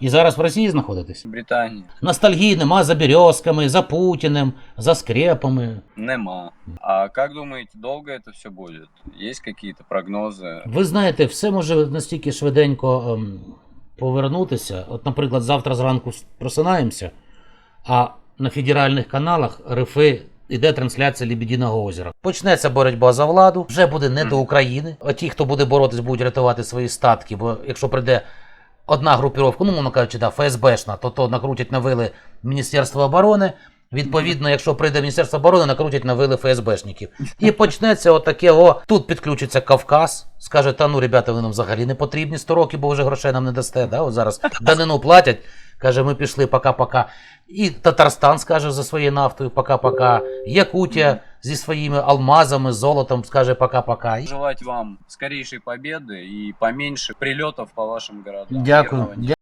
І зараз в Росії знаходитесь? Британії Ностальгії нема за Березками, за Путіним, за скрепами. нема. А как думаете, долго это все будет? Есть какие-то прогнозы? Ви знаєте, все може настільки швиденько ем, повернутися. От, наприклад, завтра зранку просинаємося, а на федеральних каналах РФ іде трансляція Лебединого озера. Почнеться боротьба за владу, вже буде не до України. А ті, хто буде боротись, будуть рятувати свої статки, бо якщо прийде одна групіровка, ну, мовно кажучи, да, ФСБшна, то то накрутять на вили Міністерства оборони. Відповідно, якщо прийде Міністерство оборони, накрутять на вили ФСБшників. І почнеться отаке, о, тут підключиться Кавказ, скаже, та ну, ребята, ви нам взагалі не потрібні 100 років, бо вже грошей нам не дасте. Да? От зараз данину платять, каже, ми пішли пока-пока. І Татарстан скаже за своєю нафтою пока-пока. Якутія зі своїми алмазами, золотом скаже пока-пока. Желать вам скорейшей победы и поменьше прилетов по вашим городам. Дякую.